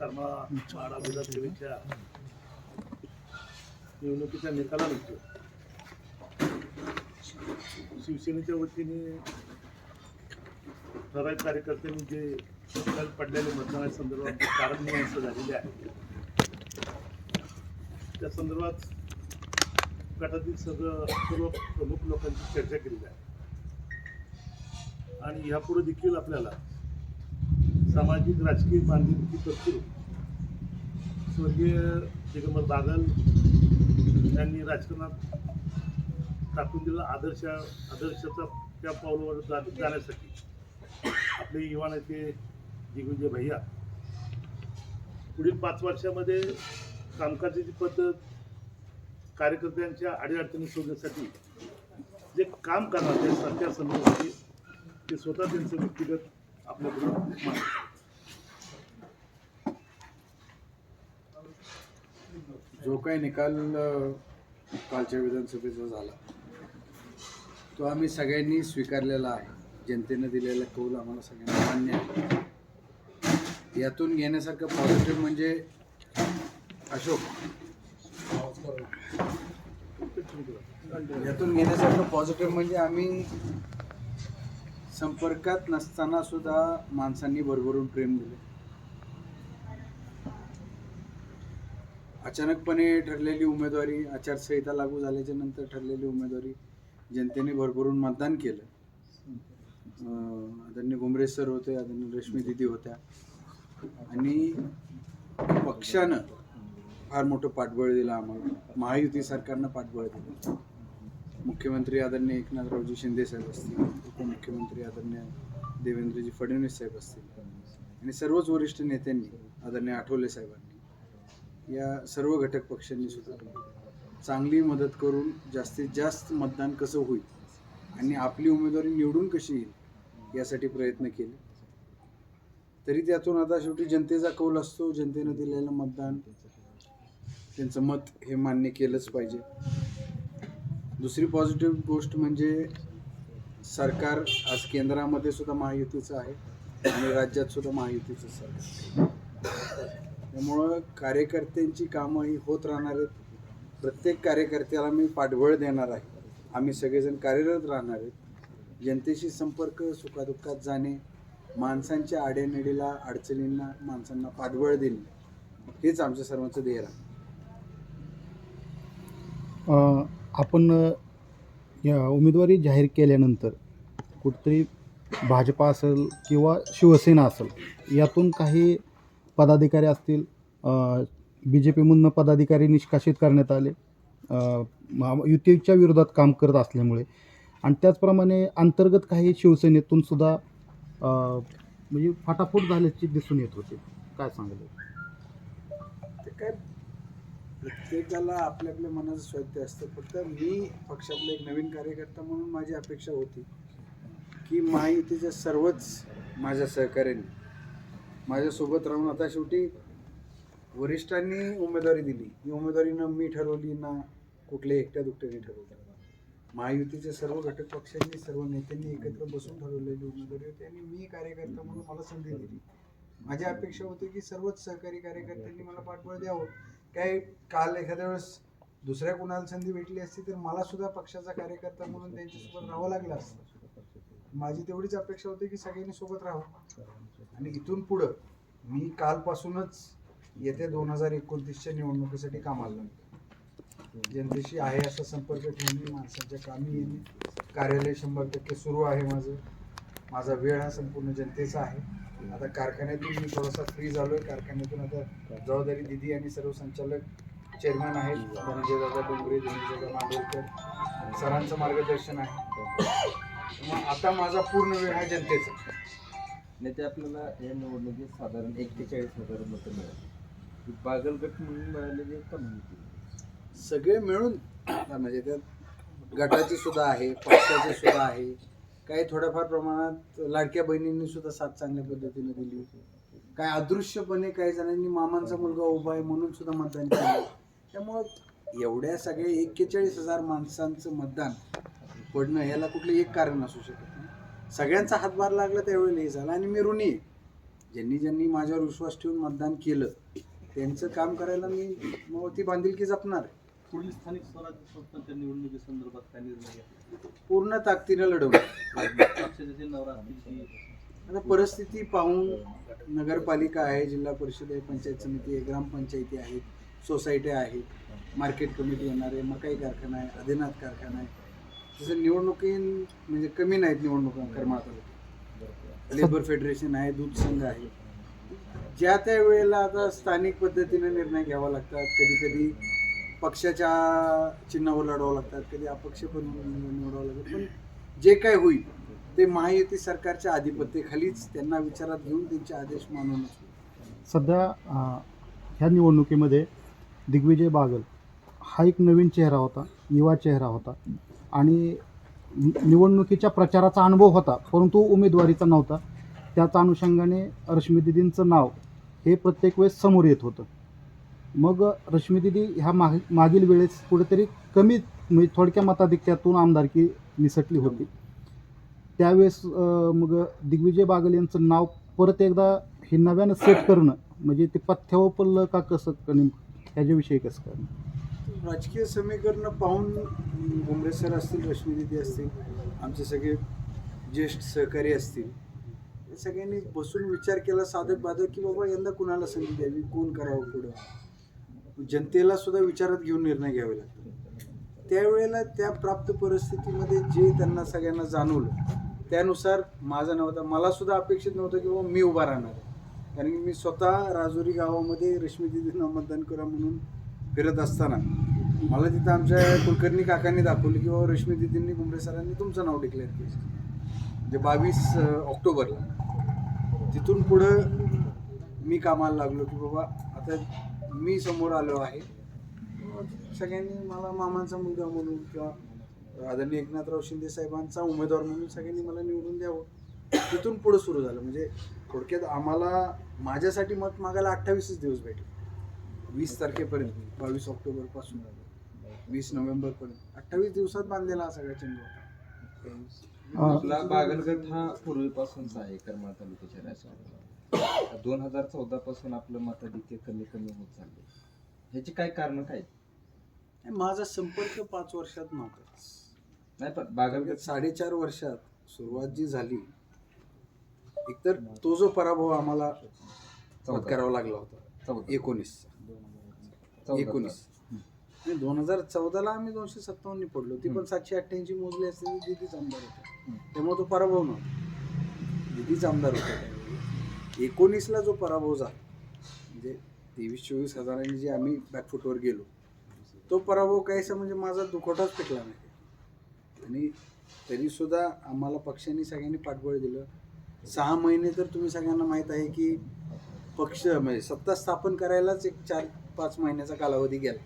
कर्मा माडा विधानसभेच्या निवडणुकीच्या निकालानंतर शिवसेनेच्या वतीने ठराविक कार्यकर्त्यांनी जे निकाल पडलेले मतदानासंदर्भात कारण मीमांसा झालेली आहे त्या संदर्भात गटातील सगळं सर्व प्रमुख लोकांची चर्चा केलेली आहे. आणि ह्यापुढे देखील आपल्याला सामाजिक राजकीय बांधिलकी करून स्वर्गीय दिगंबर बागल यांनी राजकारणात टाकून दिलेला आदर्श आदर्शाचा त्या पावलावर जा जाण्यासाठी. आपले युवा नेते दिग्विजय भैया. पुढील पाच वर्षामध्ये कामकाजाची पद्धत कार्यकर्त्यांच्या अडीअडचणी शोधण्यासाठी जे काम करणार ते सरकार संदर्भात ते स्वतः त्यांचं व्यक्तिगत आपल्याकडून जो काही निकाल कालच्या विधानसभेचा झाला तो आम्ही सगळ्यांनी स्वीकारलेला आहे. जनतेनं दिलेला कौल आम्हाला सगळ्यांना मान्य आहे. यातून घेण्यासारखं पॉझिटिव्ह म्हणजे अशोक. यातून घेण्यासारखं पॉझिटिव्ह म्हणजे आम्ही संपर्कात नसताना सुद्धा माणसांनी भरभरून प्रेम दिले. अचानकपणे ठरलेली उमेदवारी आचारसंहिता लागू झाल्याच्यानंतर ठरलेली उमेदवारी जनतेने भरभरून मतदान केलं. आदरणीय घुमरे सर होते आदरणीय रश्मी दिदी होत्या. आणि पक्षानं फार मोठं पाठबळ दिलं आम्हाला. महायुती सरकारनं पाठबळ दिलं. मुख्यमंत्री आदरणीय एकनाथरावजी शिंदे साहेब असतील उपमुख्यमंत्री आदरणीय देवेंद्रजी फडणवीस साहेब असतील आणि सर्वच वरिष्ठ नेत्यांनी आदरणीय आठवले साहेबांनी या सर्व घटक पक्षांनी सुद्धा चांगली मदत करून जास्तीत जास्त मतदान कसं होईल आणि आपली उमेदवारी निवडून कशी येईल यासाठी प्रयत्न केले तरी त्यातून आता शेवटी जनतेचा कौल असतो जनतेनं दिलेलं मतदान त्यांचं मत हे मान्य केलंच पाहिजे दुसरी पॉझिटिव्ह गोष्ट म्हणजे सरकार आज केंद्रामध्ये सुद्धा महायुतीचं आहे आणि राज्यात सुद्धा महायुतीचं सरकार आहे. त्यामुळं कार्यकर्त्यांची कामं ही होत राहणार आहेत. प्रत्येक कार्यकर्त्याला मी पाठबळ देणार आहे. आम्ही सगळेजण कार्यरत राहणार आहेत. जनतेशी संपर्क सुखादुःखात जाणे माणसांच्या आडेनडीला अडचणींना माणसांना पाठबळ देणे हेच आमच्या सर्वांचं ध्येय राहतं आपण या उमेदवारी जाहीर केल्यानंतर कुठतरी भाजपा असेल किंवा शिवसेना असेल यातून काही पदाधिकारी असतील बी जे पीमधनं पदाधिकारी निष्कासित करण्यात आले. युतीच्या विरोधात काम करत असल्यामुळे. आणि त्याचप्रमाणे अंतर्गत काही शिवसेनेतून सुद्धा म्हणजे फाटाफूट झाल्याचे दिसून येत होते. काय सांगले? ते काय प्रत्येकाला आपल्या आपल्या मनाचं स्वाध्य असतं. फक्त मी पक्षातला एक नवीन कार्यकर्ता म्हणून माझी अपेक्षा होती की महायुतीच्या सर्वच माझ्या सहकार्याने माझ्यासोबत राहून आता शेवटी वरिष्ठांनी उमेदवारी दिली. ही उमेदवारी ना मी ठरवली ना कुठल्याही एकट्या दुकट्याने ठरवलं. महायुतीचे सर्व घटक पक्षांनी सर्व नेत्यांनी एकत्र बसून ठरवलेली उमेदवारी होती आणि मी कार्यकर्ता म्हणून मला संधी दिली. माझी अपेक्षा होती की सर्वच सहकारी कार्यकर्त्यांनी मला पाठबळ द्यावं. काय काल एखाद्या वेळेस दुसऱ्या कुणाला संधी भेटली असती तर मला सुद्धा पक्षाचा कार्यकर्ता म्हणून त्यांच्यासोबत राहावं लागलं असतं. माझी तेवढीच अपेक्षा होती की सगळ्यांनी सोबत राहावं. आणि इथून पुढं मी कालपासूनच येत्या दोन हजार एकोणतीसच्या निवडणुकीसाठी कामाला लागतो जनतेशी आहे असा संपर्क ठेवणे माणसांच्या कामी येणे कार्यालय शंभर टक्के सुरू आहे माझं. माझा वेळ हा संपूर्ण जनतेचा आहे. आता कारखान्यातून मी थोडासा फ्री झालो आहे कारखान्यातून आता जबाबदारी दिदी आणि सर्व संचालक चेअरमॅन आहेत. धनंजय दादा डोंगरे धनंजय दादा मांडवकर सरांचं मार्गदर्शन आहे. मग आता माझा पूर्ण वेळ हा जनतेचा. नाही ते आपल्याला या निवडणुकीत साधारण एक्केचाळीस हजार मतं मिळाली. बागलगट म्हणून मिळालेली का माहिती सगळे मिळून म्हणजे त्यात गटाची सुद्धा आहे पक्षाची सुद्धा आहे. काही थोड्याफार प्रमाणात लाडक्या बहिणींनी सुद्धा साथ चांगल्या पद्धतीने दिली काय अदृश्यपणे काही जणांनी मामांचा मुलगा उभा आहे म्हणून सुद्धा मतदान केलं. त्यामुळं एवढ्या सगळ्या एक्केचाळीस हजार माणसांचं मतदान पडणं ह्याला कुठलं एक कारण असू शकत सगळ्यांचा हातभार लागला त्यावेळेला हे झालं. आणि मी ऋणी ज्यांनी ज्यांनी माझ्यावर विश्वास ठेवून मतदान केलं त्यांचं काम करायला मी मग ती बांधिलकी जपणार. आहे. पुढील स्थानिक स्वराज्य संस्थांच्या निवडणुकीसंदर्भात काय निर्णय पूर्ण ताकदीनं की आता परिस्थिती पाहून नगरपालिका आहे जिल्हा परिषद आहे पंचायत समिती आहे ग्रामपंचायती आहेत सोसायट्या आहेत मार्केट कमिटी येणार आहे मकाई कारखाना आहे आदिनाथ कारखाना आहे. तसं निवडणुकी म्हणजे कमी नाहीत निवडणुका करमाळा तालुक्यात लेबर फेडरेशन आहे दूध संघ आहे. ज्या त्या वेळेला आता स्थानिक पद्धतीने निर्णय घ्यावा लागतात कधी कधी पक्षाच्या चिन्हावर लढवावं लागतात कधी अपक्ष पण निवडावं लागतात पण जे काय होईल ते महायुती सरकारच्या आधिपत्याखालीच त्यांना विचारात घेऊन त्यांचे आदेश होईल. सध्या ह्या निवडणुकीमध्ये दिग्विजय बागल हा एक नवीन चेहरा होता युवा चेहरा होता. आणि निवडणुकीच्या प्रचाराचा अनुभव होता परंतु उमेदवारीचा नव्हता. त्याच अनुषंगाने रश्मीदिदींचं नाव हे प्रत्येक वेळेस समोर येत होतं. मग रश्मीदिदी ह्या माग मागील वेळेस कुठेतरी कमी म्हणजे थोडक्या मताधिक्यातून आमदारकी निसटली होती. त्यावेळेस मग दिग्विजय बागल यांचं नाव परत एकदा हे नव्यानं सेट करणं म्हणजे ते पथ्यावर पडलं का कसं नेमकं? ह्याच्याविषयी कसं करणं राजकीय समीकरणं पाहून भुमरे सर असतील रश्मी दिदी असतील आमचे सगळे ज्येष्ठ सहकारी असतील सगळ्यांनी बसून विचार केला साधक बाधक की बाबा यंदा कुणाला संधी द्यावी कोण करावं पुढं? जनतेला सुद्धा विचारात घेऊन निर्णय घ्यावे लागतात. त्यावेळेला त्या प्राप्त परिस्थितीमध्ये जे त्यांना सगळ्यांना जाणवलं त्यानुसार माझा नव्हता मला सुद्धा अपेक्षित नव्हतं की बाबा मी उभा राहणार कारण की मी स्वतः राजुरी गावामध्ये रश्मी दिदींना मतदान करा म्हणून फिरत असताना मला तिथं आमच्या कुलकर्णी काकांनी दाखवली किंवा रश्मी दिदींनी कुंभरे सरांनी तुमचं नाव डिक्लेअर केलं. म्हणजे बावीस ऑक्टोबरला. तिथून पुढं मी कामाला लागलो की बाबा आता मी समोर आलो आहे. सगळ्यांनी मला मामांचा मुलगा म्हणून किंवा आदरणीय एकनाथराव शिंदे साहेबांचा उमेदवार म्हणून सगळ्यांनी मला निवडून द्यावं. तिथून पुढं सुरू झालं. म्हणजे थोडक्यात आम्हाला माझ्यासाठी मत मागायला अठ्ठावीसच दिवस भेटले. वीस तारखेपर्यंत बावीस ऑक्टोबरपासून. वीस नोव्हेंबरपर्यंत. अठ्ठावीस दिवसात बांधलेला हा सगळा चंद्र होता. आपला बागलगड हा पूर्वीपासूनचा आहे करमाळ तालुक्याच्या राजकारणात दोन हजार चौदा पासून आपलं मताधिक्य कमी कमी होत चालले ह्याची काय कारण काय? माझा संपर्क पाच वर्षात नव्हता. नाही पण बागलगड साडेचार वर्षात सुरुवात जी झाली एकतर तो जो पराभव आम्हाला पत्करावा लागला होता चौदा. एकोणीस चौदा. एकोणीस. दोन हजार चौदाला आम्ही दोनशे सत्तावन्न पडलो. ती पण सातशे अठ्ठ्याऐंशी मोजली असलेली दिदीच आमदार होता. त्यामुळे तो पराभव नव्हता. दिदीच आमदार होता. त्यावेळी. एकोणीसला जो पराभव झाला म्हणजे तेवीस चोवीस हजारांनी जे आम्ही बॅकफुटवर गेलो तो पराभव काहीसा म्हणजे माझा दुखोटाच टिकला नाही. आणि तरीसुद्धा आम्हाला पक्षांनी सगळ्यांनी पाठबळ दिलं. सहा महिने तर तुम्ही सगळ्यांना माहीत आहे की पक्ष म्हणजे सत्ता स्थापन करायलाच एक चार पाच महिन्याचा कालावधी गेला.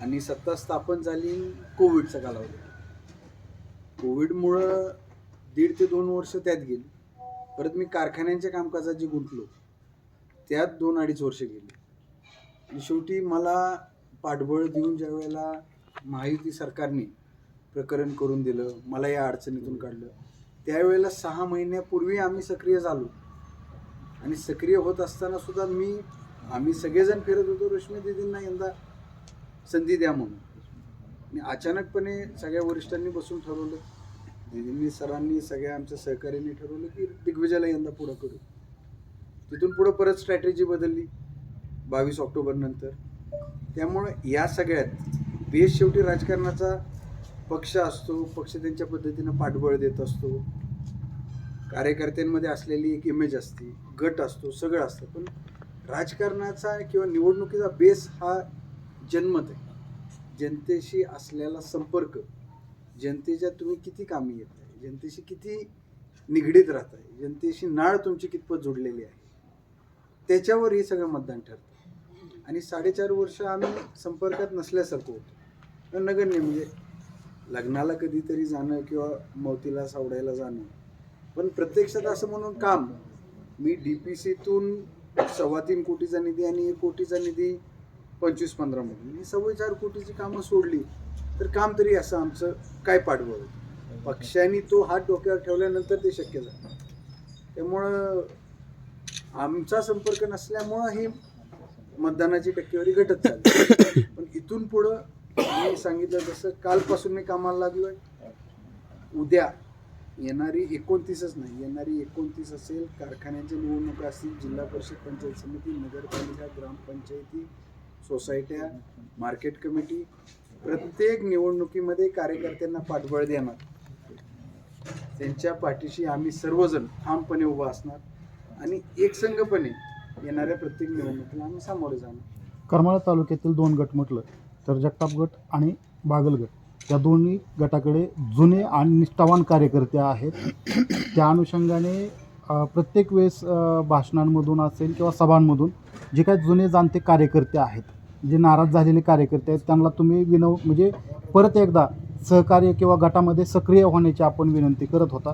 आणि सत्ता स्थापन झाली कोविडचा कालावधी. कोविडमुळं दीड ते दोन वर्ष त्यात गेली. परत मी कारखान्यांच्या कामकाजात जे गुंतलो त्यात दोन अडीच वर्ष गेली. आणि शेवटी मला पाठबळ देऊन ज्या वेळेला माहिती सरकारने प्रकरण करून दिलं मला या अडचणीतून काढलं त्यावेळेला सहा महिन्यापूर्वी आम्ही सक्रिय झालो. आणि सक्रिय होत असताना सुद्धा मी आम्ही सगळेजण फिरत होतो रश्मी दिदींना यंदा. संधी द्या म्हणून. आणि अचानकपणे सगळ्या वरिष्ठांनी बसून ठरवलं. दिदींनी सरांनी सगळ्या आमच्या सहकार्यांनी ठरवलं की दिग्विजयला यंदा पुढं करू. तिथून पुढं परत स्ट्रॅटेजी बदलली बावीस ऑक्टोबर नंतर. त्यामुळं या सगळ्यात बेस शेवटी राजकारणाचा पक्ष असतो पक्ष त्यांच्या पद्धतीनं पाठबळ देत असतो. कार्यकर्त्यांमध्ये असलेली एक इमेज असते गट असतो सगळं असतं. पण राजकारणाचा किंवा निवडणुकीचा बेस हा जन्मत आहे. जनतेशी असलेला संपर्क जनतेच्या तुम्ही किती कामी येत आहे जनतेशी किती निगडीत राहत आहे जनतेशी नाळ तुमची कितपत जोडलेली आहे त्याच्यावर हे सगळं मतदान ठरतं. आणि साडेचार वर्ष आम्ही संपर्कात नसल्यासारखं होतो. नगण्य म्हणजे लग्नाला कधीतरी जाणं किंवा मौतीला सावडायला जाणं. पण प्रत्यक्षात असं म्हणून काम. मी डी पी सीतून सव्वा तीन कोटीचा निधी आणि एक कोटीचा निधी पंचवीस पंधरामध्ये मी म्हणजे सव्वा चार कोटीची कामं सोडली तर काम तरी असं आमचं काय पाठबळ पक्षांनी तो हात डोक्यावर ठेवल्यानंतर ते शक्य झालं. त्यामुळं आमचा संपर्क नसल्यामुळं ही मतदानाची टक्केवारी घटत चालली. पण इथून पुढं मी सांगितलं तसं कालपासून मी कामाला लागलो आहे उद्या येणारी एकोणतीसच नाही येणारी एकोणतीस असेल कारखान्यांच्या निवडणुका असतील जिल्हा परिषद पंचायत समिती नगरपालिका ग्रामपंचायती सोसायट्या मार्केट कमिटी प्रत्येक निवडणुकीमध्ये कार्यकर्त्यांना पाठबळ देणार. त्यांच्या पाठीशी आम्ही सर्वजण ठामपणे उभा असणार आणि एकसंघपणे येणाऱ्या प्रत्येक निवडणुकीला आम्ही सामोरे जाणार. करमाळा तालुक्यातील दोन गट म्हटलं तर जगताप गट आणि बागल गट. या दोन्ही गटाकडे जुने आणि निष्ठावान कार्यकर्ते आहेत. त्या अनुषंगाने प्रत्येक वेळेस भाषणांमधून असेल किंवा सभांमधून जे काही जुने जाणते कार्यकर्ते आहेत जे नाराज झालेले कार्यकर्ते आहेत त्यांना तुम्ही विनव म्हणजे परत एकदा सहकार्य किंवा गटामध्ये सक्रिय होण्याची आपण विनंती करत होता.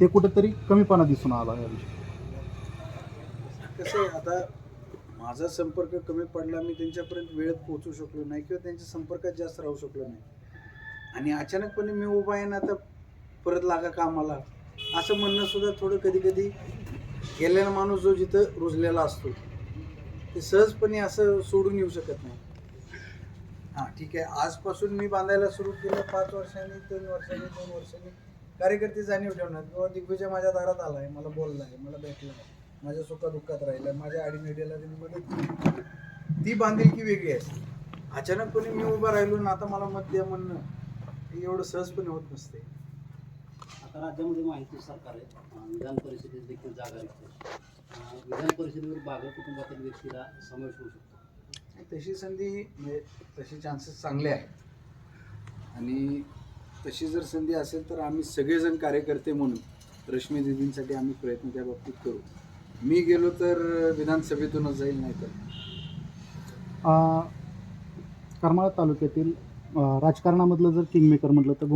ते कुठेतरी कमीपणा दिसून आला याविषयी कसं आहे आता माझा संपर्क कमी पडला मी त्यांच्यापर्यंत वेळेत पोहोचू शकलो नाही किंवा त्यांच्या संपर्कात जास्त राहू शकलो नाही. आणि अचानकपणे मी उभा आहे ना आता परत लागा कामाला. असं म्हणणं सुद्धा थोडं कधी कधी गेलेला माणूस जो जिथं रुजलेला असतो. ते सहजपणे असं सोडून येऊ शकत नाही. हां ठीक आहे. आजपासून मी बांधायला सुरू केलं पाच वर्षांनी तीन वर्षांनी दोन वर्षांनी. कार्यकर्ते जाणीव ठेवणार. किंवा दिग्विजय माझ्या दारात आला आहे मला बोलला आहे मला भेटला आहे माझ्या सुखादुःखात राहिला माझ्या आडीनडीला त्यांनी मदत केली. ती बांधिलकी वेगळी असते. अचानकपणे मी उभा राहिलो ना आता मला मत द्या म्हणणं एवढं सहजपणे होत नसते. आता राज्यामध्ये माहिती सरकार आहे. विधान परिषदेत देखील जागा विधान परिषदेवर बागल कुटुंबातील व्यक्तीला समावेश होऊ शकतो. तशी संधी म्हणजे तसे चान्सेस चांगले आहेत. आणि तशी जर संधी असेल तर आम्ही सगळेजण कार्यकर्ते म्हणून रश्मी दिदींसाठी आम्ही प्रयत्न त्या बाबतीत करू. मी गेलो तर विधानसभेतूनच जाईल नाही तर अ, करमाळा तालुक्यातील राजकारणामधलं जर किंगमेकर म्हटलं तर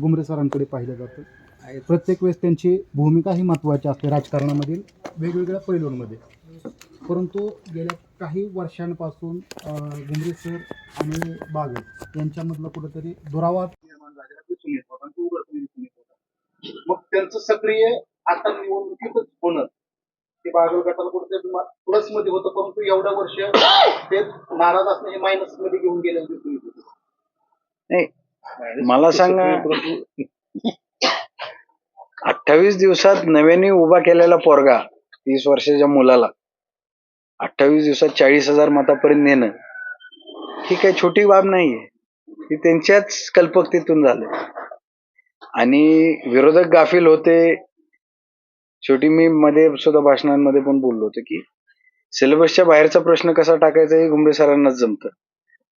गुम सरांकडे पाहिलं जातं. आहेत प्रत्येक वेळेस त्यांची भूमिका ही महत्त्वाची असते राजकारणामधील वेगवेगळ्या पैलूंमध्ये. परंतु गेल्या काही वर्षांपासून गुमरे सर आणि बागल यांच्यामधलं कुठंतरी दुरावा निर्माण झालेला दिसून येत होता आणि तो उघडपणे दिसून येत होता. मग त्यांचं सक्रिय आता निवडणुकीतच होणं ते बागल गटाला कुठेतरी प्लसमध्ये होतं परंतु एवढ्या वर्ष ते नाराज असणे हे मायनसमध्ये घेऊन गेलेलं दिसून येत होतं. नाही मला सांगा. अठ्ठावीस दिवसात नव्याने उभा केलेला पोरगा तीस वर्षाच्या मुलाला. अठ्ठावीस दिवसात चाळीस हजार मतापर्यंत नेणं. ही काही छोटी बाब नाहीये. ती त्यांच्याच कल्पकतेतून झालं. आणि विरोधक गाफील होते. शेवटी मी मध्ये सुद्धा भाषणांमध्ये पण बोललो होतो की सिलेबसच्या बाहेरचा प्रश्न कसा टाकायचा हे घुमरे सरांनाच जमतं.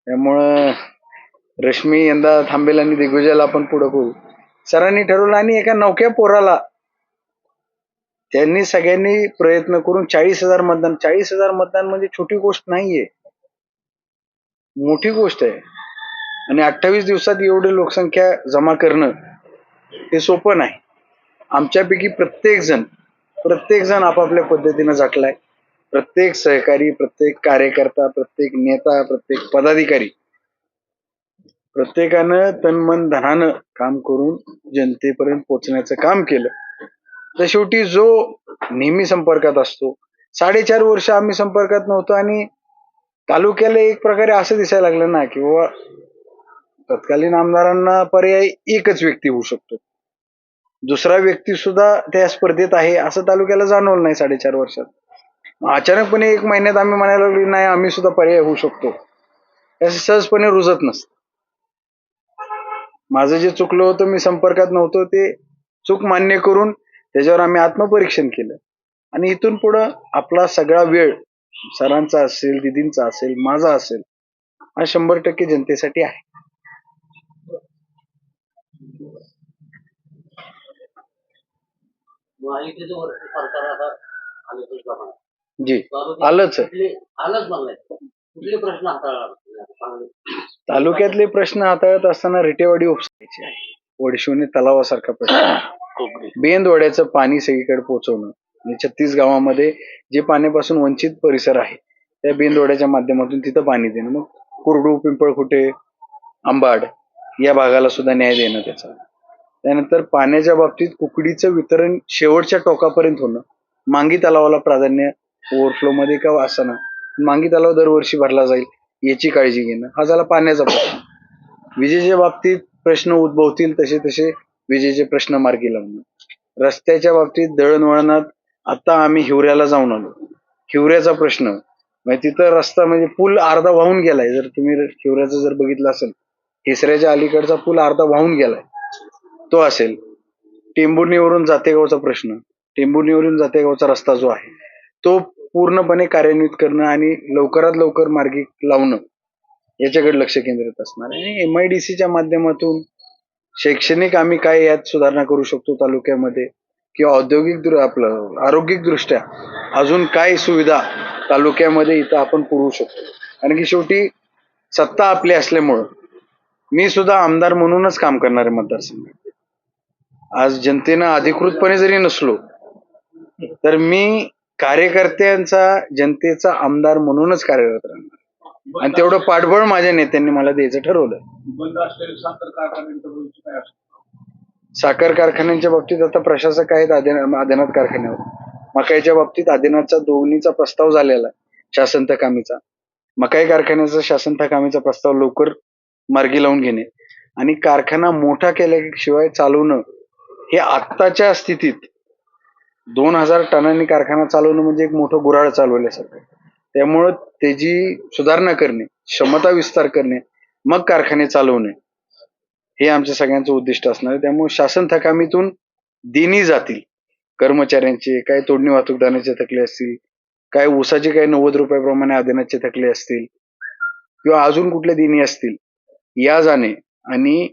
त्यामुळं रश्मी यंदा थांबेल आणि दिग्विजयला आपण पुढं करू. सरांनी ठरवलं आणि एका नौक्या पोराला त्यांनी सगळ्यांनी प्रयत्न करून चाळीस हजार मतदान चाळीस हजार मतदान म्हणजे छोटी गोष्ट नाहीये. मोठी गोष्ट आहे. आणि अठ्ठावीस दिवसात एवढी लोकसंख्या जमा करणं हे सोपं नाही. आमच्यापैकी प्रत्येक जण प्रत्येक जण आपापल्या पद्धतीनं झटलाय प्रत्येक सहकारी प्रत्येक कार्यकर्ता प्रत्येक नेता प्रत्येक पदाधिकारी प्रत्येकानं तन मन धनानं काम करून जनतेपर्यंत पोहोचण्याचं काम केलं. तर शेवटी जो नेहमी संपर्कात असतो साडेचार वर्ष आम्ही संपर्कात नव्हतो आणि तालुक्याला एक प्रकारे असं दिसायला लागलं ना की बाबा तत्कालीन आमदारांना पर्याय एकच व्यक्ती होऊ शकतो. दुसरा व्यक्ती सुद्धा त्या स्पर्धेत आहे असं तालुक्याला जाणवलं नाही साडेचार वर्षात. अचानकपणे एक महिन्यात आम्ही म्हणायला लागलो नाही आम्ही सुद्धा पर्याय होऊ शकतो. असं सहजपणे रुजत नसतं. माझं जे चुकलं होतं मी संपर्कात नव्हतो ते चूक मान्य करून त्याच्यावर आम्ही आत्मपरीक्षण केलं. आणि इथून पुढं आपला सगळा वेळ सरांचा असेल दिदींचा असेल माझा असेल हा शंभर टक्के जनतेसाठी आहे. जी. आलंच. आलंच कुठले प्रश्न हाताळला तालुक्यातले प्रश्न हाताळत असताना रिटेवाडी उपसायची आहे. वडशिवणे तलावासारखा प्रश्न. बेंदवाड्याचं पाणी सगळीकडे पोहोचवणं आणि छत्तीस गावामध्ये जे पाण्यापासून वंचित परिसर आहे त्या बेंदवाड्याच्या माध्यमातून तिथं पाणी देणं. मग कुरडू पिंपळखुटे आंबाड या भागाला सुद्धा न्याय देणं त्याचा. त्यानंतर पाण्याच्या बाबतीत कुकडीचं वितरण शेवटच्या टोकापर्यंत होणं. मांगी तलावाला प्राधान्य ओव्हरफ्लो मध्ये का असना मांगी तलाव दरवर्षी भरला जाईल याची काळजी घेणं हा झाला पाण्याचा प्रश्न. विजेच्या बाबतीत प्रश्न उद्भवतील तसे तसे विजेचे प्रश्न मार्गी लावणं रस्त्याच्या बाबतीत दळणवळणात आता आम्ही हिवऱ्याला जाऊन आलो. हिवऱ्याचा प्रश्न म्हणजे तिथं रस्ता म्हणजे पूल अर्धा वाहून गेलाय जर तुम्ही हिवऱ्याचं जर बघितलं असेल हिसऱ्याच्या अलीकडचा पूल अर्धा वाहून गेलाय तो असेल. टेंबुर्णीवरून जातेगावचा प्रश्न टेंबुर्णीवरून जातेगावचा रस्ता जो आहे तो पूर्णपणे कार्यान्वित करणं आणि लवकरात लवकर मार्गी लावणं याच्याकडे लक्ष केंद्रित असणार आणि एम आय डी सीच्या माध्यमातून शैक्षणिक आम्ही काय यात सुधारणा करू शकतो तालुक्यामध्ये किंवा औद्योगिक आपलं आरोग्यिक दृष्ट्या अजून काय सुविधा तालुक्यामध्ये इथं आपण पुरवू शकतो? कारण की शेवटी सत्ता आपली असल्यामुळं मी सुद्धा आमदार म्हणूनच काम करणारे मतदारसंघ आज जनतेनं अधिकृतपणे जरी नसलो तर मी कार्यकर्त्यांचा जनतेचा आमदार म्हणूनच कार्यरत राहणार. आणि तेवढं पाठबळ माझ्या नेत्यांनी मला द्यायचं ठरवलं. साखर कारखान्यांच्या बाबतीत आता प्रशासक आहेत आदिना- आदिनाथ कारखान्यावर. मकाईच्या बाबतीत आदिनाथचा दोन्हीचा प्रस्ताव झालेला शासन थकामीचा मकाई कारखान्याचा शासन थकामीचा प्रस्ताव लवकर मार्गी लावून घेणे. आणि कारखाना मोठा केल्याशिवाय चालवणं हे आत्ताच्या स्थितीत दोन हजार टनांनी कारखाना चालवणं म्हणजे एक मोठं गुराळ चालवल्यासारखं आहे. त्यामुळं त्याची सुधारणा करणे क्षमता विस्तार करणे मग कारखाने चालवणे हे आमच्या सगळ्यांचं उद्दिष्ट असणार आहे त्यामुळे शासन थकामीतून दिनी जातील कर्मचाऱ्यांचे काय तोडणी वाहतूकदारांचे थकले असतील काय ऊसाचे काही नव्वद रुपयाप्रमाणे आदनाचे थकले असतील किंवा अजून कुठले दिनी असतील या जाणे आणि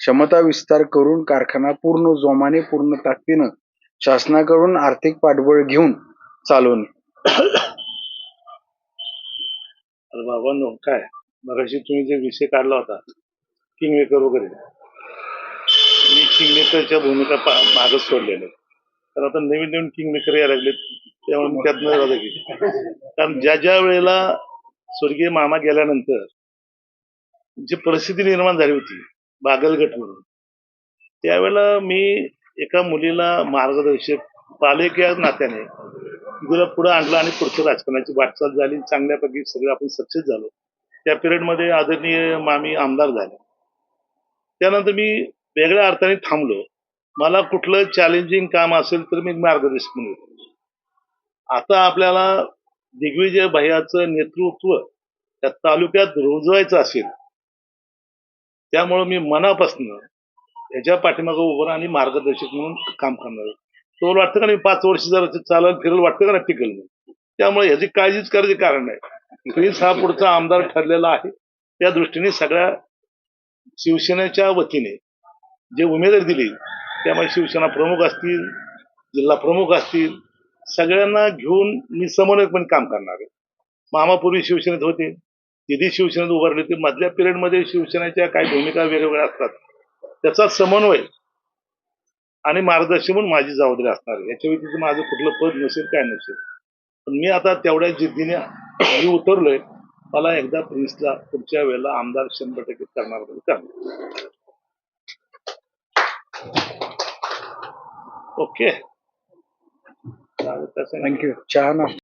क्षमता विस्तार करून कारखाना पूर्ण जोमाने पूर्ण ताकदीनं शासनाकडून आर्थिक पाठबळ घेऊन चालवणे अरे बाबांनो काय? मगाशी तुम्ही जे विषय काढला होता किंगमेकर वगैरे मी किंगमेकरच्या भूमिका मागच सोडलेल्या तर आता नवीन नवीन किंगमेकर यायला लागलेत त्यामुळे मी त्यात न कारण ज्या ज्या वेळेला स्वर्गीय मामा गेल्यानंतर जी परिस्थिती निर्माण झाली होती बागलगट म्हणून त्यावेळेला मी एका मुलीला मार्गदर्शक पालक या नात्याने तिला पुढे आणलं आणि पुढच्या राजकारणाची वाटचाल झाली. चांगल्यापैकी सगळं आपण सक्सेस झालो. त्या पिरियडमध्ये आदरणीय मामी आमदार झाले. त्यानंतर मी वेगळ्या अर्थाने थांबलो. मला कुठलं चॅलेंजिंग काम असेल तर मी मार्गदर्शक म्हणून आता आपल्याला दिग्विजय भैयाचं नेतृत्व त्या तालुक्यात रुजवायचं असेल त्यामुळं मी मनापासून त्याच्या पाठीमागं उभं आणि मार्गदर्शक म्हणून काम करणार तो वाटतं का नाही पाच वर्ष जर चालत फिरल वाटतं का नाही टिकल त्यामुळे ह्याची काळजीच करायची कारण नाही. प्रिन्स हा पुढचा आमदार ठरलेला आहे. त्या दृष्टीने सगळ्या शिवसेनेच्या वतीने जे उमेदवारी दिली त्यामुळे शिवसेना प्रमुख असतील जिल्हा प्रमुख असतील सगळ्यांना घेऊन मी समन्वयकपणे काम करणार आहे. मामापूर्वी शिवसेनेत होते तिथे शिवसेनेत उभारले होते. मधल्या पिरियडमध्ये शिवसेनेच्या काही भूमिका वेगवेगळ्या असतात. त्याचा समन्वय आणि मार्गदर्शन म्हणून माझी जबाबदारी असणार याच्या व्यतिरिक्त माझं कुठलं पद नसेल काय नसेल. पण मी आता तेवढ्या जिद्दीने मी उतरलोय. मला एकदा प्रिन्सला पुढच्या वेळेला आमदार शंभर टक्के करणार ओके. करणार ओके थँक्यू चहा ना.